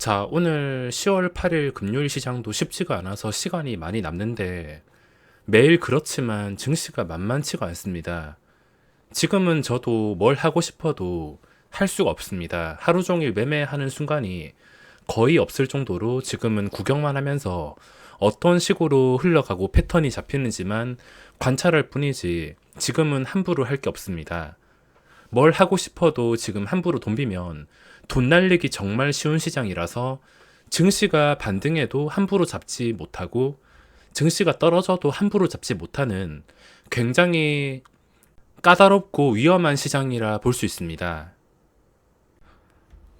자, 오늘 10월 8일 금요일 시장도 쉽지가 않아서 시간이 많이 남는데 매일 그렇지만 증시가 만만치가 않습니다. 지금은 저도 뭘 하고 싶어도 할 수가 없습니다. 하루 종일 매매하는 순간이 거의 없을 정도로 지금은 구경만 하면서 어떤 식으로 흘러가고 패턴이 잡히는지만 관찰할 뿐이지 지금은 함부로 할 게 없습니다. 뭘 하고 싶어도 지금 함부로 돈 비면 돈 날리기 정말 쉬운 시장이라서 증시가 반등해도 함부로 잡지 못하고 증시가 떨어져도 함부로 잡지 못하는 굉장히 까다롭고 위험한 시장이라 볼 수 있습니다.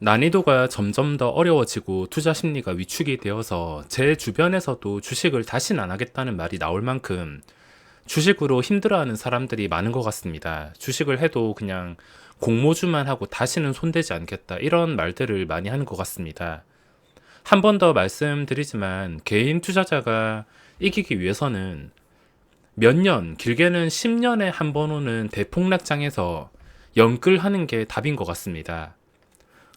난이도가 점점 더 어려워지고 투자 심리가 위축이 되어서 제 주변에서도 주식을 다시는 안 하겠다는 말이 나올 만큼 주식으로 힘들어하는 사람들이 많은 것 같습니다. 주식을 해도 그냥 공모주만 하고 다시는 손대지 않겠다. 이런 말들을 많이 하는 것 같습니다. 한 번 더 말씀드리지만 개인 투자자가 이기기 위해서는 몇 년, 길게는 10년에 한 번 오는 대폭락장에서 연끌하는 게 답인 것 같습니다.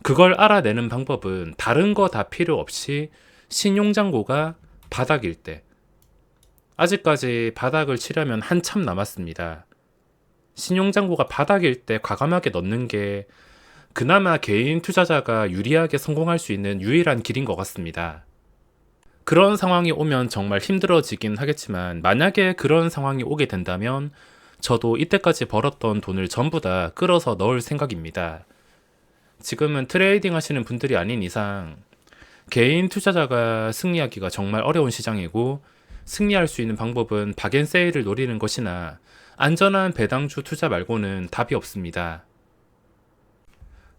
그걸 알아내는 방법은 다른 거 다 필요 없이 신용장고가 바닥일 때, 아직까지 바닥을 치려면 한참 남았습니다. 신용장고가 바닥일 때 과감하게 넣는 게 그나마 개인 투자자가 유리하게 성공할 수 있는 유일한 길인 것 같습니다. 그런 상황이 오면 정말 힘들어지긴 하겠지만 만약에 그런 상황이 오게 된다면 저도 이때까지 벌었던 돈을 전부 다 끌어서 넣을 생각입니다. 지금은 트레이딩 하시는 분들이 아닌 이상 개인 투자자가 승리하기가 정말 어려운 시장이고 승리할 수 있는 방법은 박앤세일을 노리는 것이나 안전한 배당주 투자 말고는 답이 없습니다.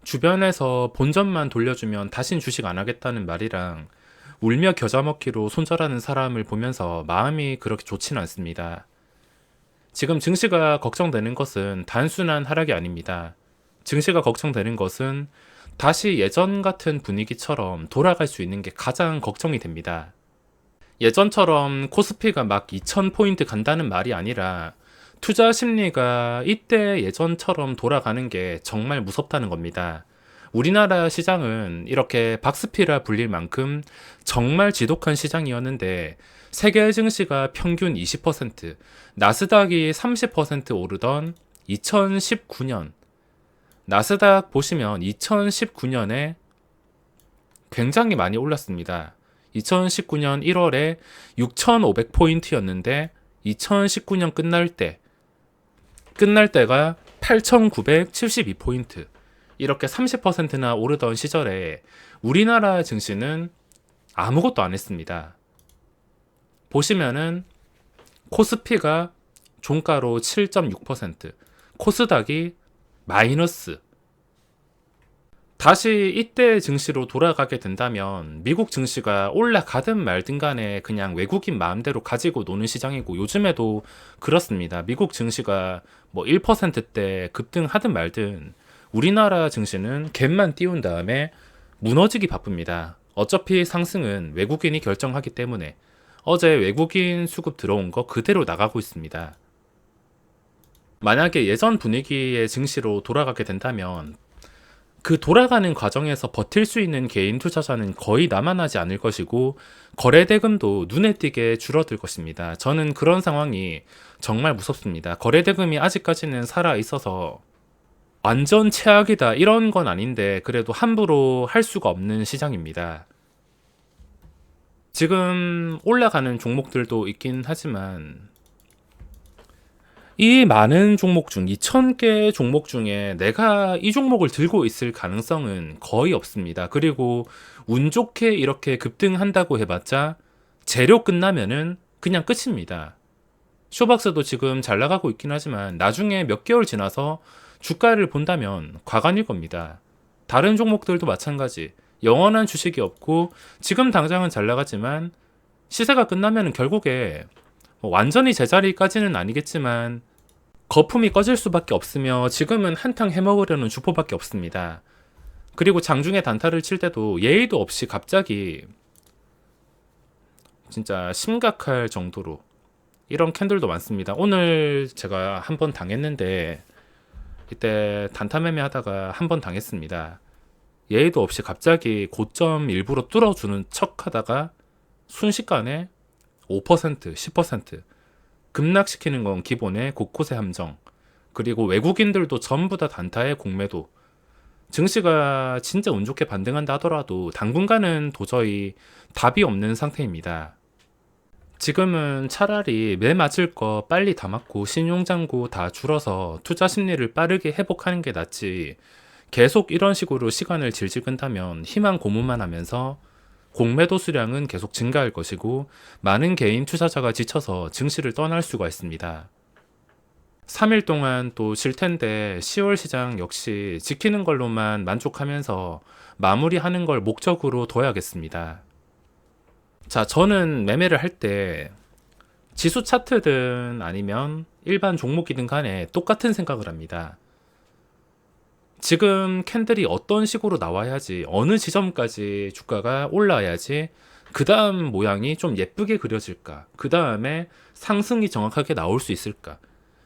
주변에서 본전만 돌려주면 다신 주식 안 하겠다는 말이랑 울며 겨자 먹기로 손절하는 사람을 보면서 마음이 그렇게 좋지는 않습니다. 지금 증시가 걱정되는 것은 단순한 하락이 아닙니다. 증시가 걱정되는 것은 다시 예전 같은 분위기처럼 돌아갈 수 있는 게 가장 걱정이 됩니다. 예전처럼 코스피가 막 2000포인트 간다는 말이 아니라 투자 심리가 이때 예전처럼 돌아가는 게 정말 무섭다는 겁니다. 우리나라 시장은 이렇게 박스피라 불릴 만큼 정말 지독한 시장이었는데 세계 증시가 평균 20%, 나스닥이 30% 오르던 2019년 나스닥 보시면 2019년에 굉장히 많이 올랐습니다. 2019년 1월에 6,500포인트였는데 2019년 끝날 때 끝날 때가 8,972포인트. 이렇게 30%나 오르던 시절에 우리나라 증시는 아무것도 안 했습니다. 보시면은 코스피가 종가로 7.6%, 코스닥이 마이너스 다시 이때 증시로 돌아가게 된다면 미국 증시가 올라가든 말든 간에 그냥 외국인 마음대로 가지고 노는 시장이고 요즘에도 그렇습니다. 미국 증시가 뭐 1%대 급등하든 말든 우리나라 증시는 갭만 띄운 다음에 무너지기 바쁩니다. 어차피 상승은 외국인이 결정하기 때문에 어제 외국인 수급 들어온 거 그대로 나가고 있습니다. 만약에 예전 분위기의 증시로 돌아가게 된다면 그 돌아가는 과정에서 버틸 수 있는 개인 투자자는 거의 남아나지 않을 것이고 거래 대금도 눈에 띄게 줄어들 것입니다. 저는 그런 상황이 정말 무섭습니다. 거래 대금이 아직까지는 살아 있어서 완전 최악이다 이런 건 아닌데 그래도 함부로 할 수가 없는 시장입니다. 지금 올라가는 종목들도 있긴 하지만 이 많은 종목 중 2,000개 종목 중에 내가 이 종목을 들고 있을 가능성은 거의 없습니다. 그리고 운 좋게 이렇게 급등한다고 해봤자 재료 끝나면은 그냥 끝입니다. 쇼박스도 지금 잘 나가고 있긴 하지만 나중에 몇 개월 지나서 주가를 본다면 과간일 겁니다. 다른 종목들도 마찬가지. 영원한 주식이 없고 지금 당장은 잘 나가지만 시세가 끝나면 결국에 뭐 완전히 제자리까지는 아니겠지만 거품이 꺼질 수밖에 없으며 지금은 한탕 해먹으려는 주포밖에 없습니다. 그리고 장중에 단타를 칠 때도 예의도 없이 갑자기 진짜 심각할 정도로 이런 캔들도 많습니다. 오늘 제가 한 번 당했는데 이때 단타 매매 하다가 한 번 당했습니다. 예의도 없이 갑자기 고점 일부러 뚫어주는 척 하다가 순식간에 5%, 10% 급락시키는 건 기본의 곳곳의 함정. 그리고 외국인들도 전부 다 단타의 공매도. 증시가 진짜 운 좋게 반등한다 하더라도 당분간은 도저히 답이 없는 상태입니다. 지금은 차라리 매 맞을 거 빨리 다 맞고 신용장고 다 줄어서 투자 심리를 빠르게 회복하는 게 낫지. 계속 이런 식으로 시간을 질질 끈다면 희망 고문만 하면서 공매도 수량은 계속 증가할 것이고 많은 개인 투자자가 지쳐서 증시를 떠날 수가 있습니다. 3일 동안 또 쉴 텐데 10월 시장 역시 지키는 걸로만 만족하면서 마무리하는 걸 목적으로 둬야겠습니다. 자, 저는 매매를 할 때 지수 차트든 아니면 일반 종목이든 간에 똑같은 생각을 합니다. 지금 캔들이 어떤 식으로 나와야지 어느 지점까지 주가가 올라야지 그 다음 모양이 좀 예쁘게 그려질까 그 다음에 상승이 정확하게 나올 수 있을까.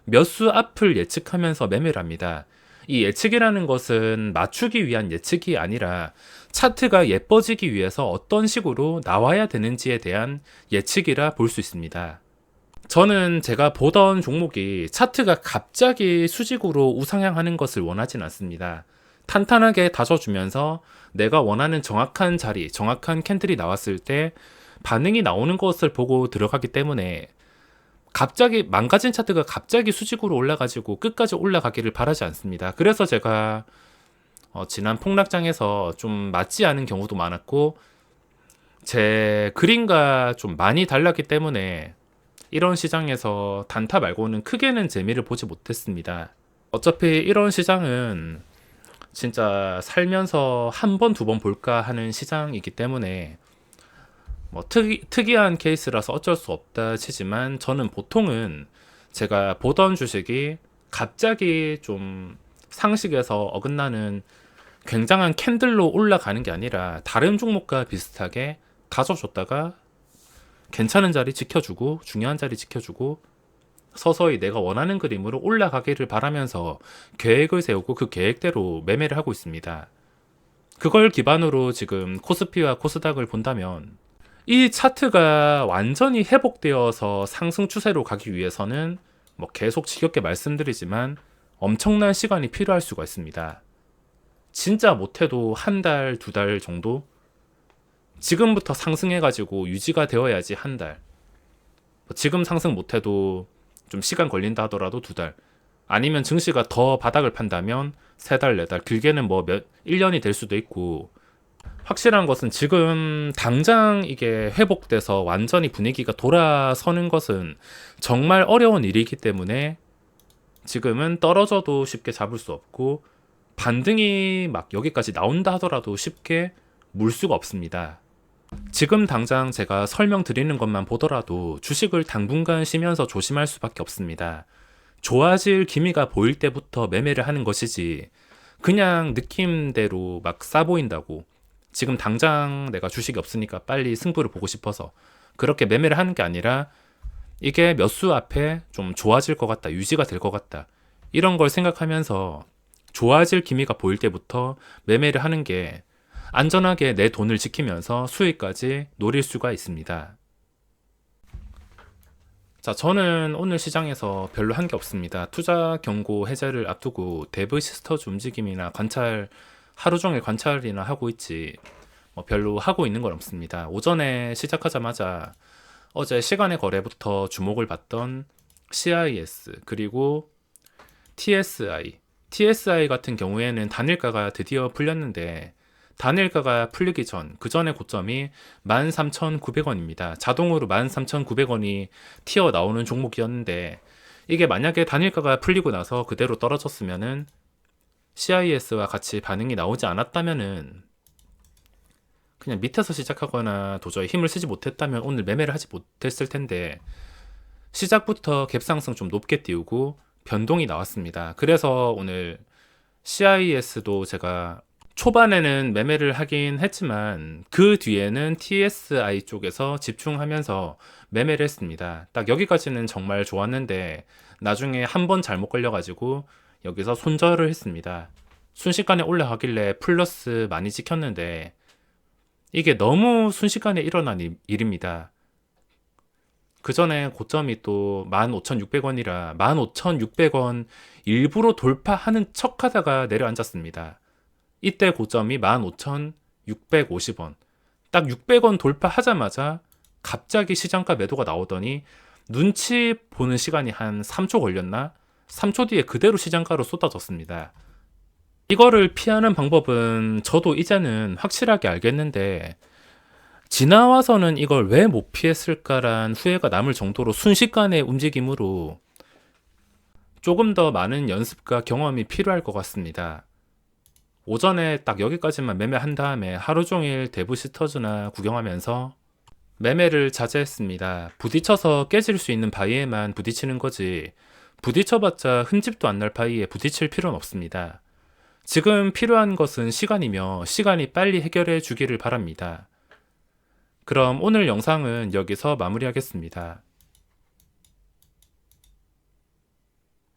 몇 수 앞을 예측하면서 매매를 합니다. 이 예측이라는 것은 맞추기 위한 예측이 아니라 차트가 예뻐지기 위해서 어떤 식으로 나와야 되는지에 대한 예측이라 볼 수 있습니다 저는 제가 보던 종목이 차트가 갑자기 수직으로 우상향하는 것을 원하진 않습니다. 탄탄하게 다져주면서 내가 원하는 정확한 자리, 정확한 캔들이 나왔을 때 반응이 나오는 것을 보고 들어가기 때문에 갑자기 망가진 차트가 갑자기 수직으로 올라가지고 끝까지 올라가기를 바라지 않습니다. 그래서 제가 어, 지난 폭락장에서 좀 맞지 않은 경우도 많았고 제 그림과 좀 많이 달랐기 때문에 이런 시장에서 단타 말고는 크게는 재미를 보지 못했습니다. 어차피 이런 시장은 진짜 살면서 한 번, 두 번 볼까 하는 시장이기 때문에 뭐 특이, 특이한 케이스라서 어쩔 수 없다 치지만 저는 보통은 제가 보던 주식이 갑자기 좀 상식에서 어긋나는 굉장한 캔들로 올라가는 게 아니라 다른 종목과 비슷하게 가져줬다가 괜찮은 자리 지켜주고 중요한 자리 지켜주고 서서히 내가 원하는 그림으로 올라가기를 바라면서 계획을 세우고 그 계획대로 매매를 하고 있습니다. 그걸 기반으로 지금 코스피와 코스닥을 본다면 이 차트가 완전히 회복되어서 상승 추세로 가기 위해서는 뭐 계속 지겹게 말씀드리지만 엄청난 시간이 필요할 수가 있습니다. 진짜 못해도 한 달, 두 달 정도 지금부터 상승해가지고 유지가 되어야지 한 달. 뭐 지금 상승 못해도 좀 시간 걸린다 하더라도 두 달. 아니면 증시가 더 바닥을 판다면 세 달, 네 달, 길게는 뭐 몇, 1년이 될 수도 있고. 확실한 것은 지금 당장 이게 회복돼서 완전히 분위기가 돌아서는 것은 정말 어려운 일이기 때문에 지금은 떨어져도 쉽게 잡을 수 없고 반등이 막 여기까지 나온다 하더라도 쉽게 물 수가 없습니다. 지금 당장 제가 설명드리는 것만 보더라도 주식을 당분간 쉬면서 조심할 수밖에 없습니다. 좋아질 기미가 보일 때부터 매매를 하는 것이지 그냥 느낌대로 막 싸 보인다고 지금 당장 내가 주식이 없으니까 빨리 승부를 보고 싶어서 그렇게 매매를 하는 게 아니라 이게 몇 수 앞에 좀 좋아질 것 같다, 유지가 될 것 같다. 이런 걸 생각하면서 좋아질 기미가 보일 때부터 매매를 하는 게 안전하게 내 돈을 지키면서 수익까지 노릴 수가 있습니다. 자, 저는 오늘 시장에서 별로 한 게 없습니다. 투자 경고 해제를 앞두고 데브 시스터즈 움직임이나 관찰, 하루 종일 관찰이나 하고 있지, 뭐 별로 하고 있는 건 없습니다. 오전에 시작하자마자 어제 시간의 거래부터 주목을 받던 CIS, 그리고 TSI, TSI 같은 경우에는 단일가가 드디어 풀렸는데 단일가가 풀리기 전, 그 전의 고점이 13,900원입니다. 자동으로 13,900원이 튀어 나오는 종목이었는데, 이게 만약에 단일가가 풀리고 나서 그대로 떨어졌으면은 CIS와 같이 반응이 나오지 않았다면은 그냥 밑에서 시작하거나 도저히 힘을 쓰지 못했다면 오늘 매매를 하지 못했을 텐데 시작부터 갭상승 좀 높게 띄우고 변동이 나왔습니다. 그래서 오늘 CIS도 제가 초반에는 매매를 하긴 했지만 그 뒤에는 TSI 쪽에서 집중하면서 매매를 했습니다. 딱 여기까지는 정말 좋았는데 나중에 한 번 잘못 걸려가지고 여기서 손절을 했습니다. 순식간에 올라가길래 플러스 많이 찍혔는데 이게 너무 순식간에 일어난 일- 일입니다. 그 전에 고점이 또 15,600원이라 15,600원 일부러 돌파하는 척 하다가 내려앉았습니다. 이때 고점이 15,650원. 딱 600원 돌파하자마자 갑자기 시장가 매도가 나오더니 눈치 보는 시간이 한 3초 걸렸나? 3초 뒤에 그대로 시장가로 쏟아졌습니다. 이거를 피하는 방법은 저도 이제는 확실하게 알겠는데 지나와서는 이걸 왜 못 피했을까란 후회가 남을 정도로 순식간의 움직임으로 조금 더 많은 연습과 경험이 필요할 것 같습니다. 오전에 딱 여기까지만 매매한 다음에 하루 종일 대부 시터즈나 구경하면서 매매를 자제했습니다. 부딪혀서 깨질 수 있는 바위에만 부딪히는 거지 부딪혀봤자 흠집도 안 날 바위에 부딪힐 필요는 없습니다. 지금 필요한 것은 시간이며 시간이 빨리 해결해 주기를 바랍니다. 그럼 오늘 영상은 여기서 마무리하겠습니다.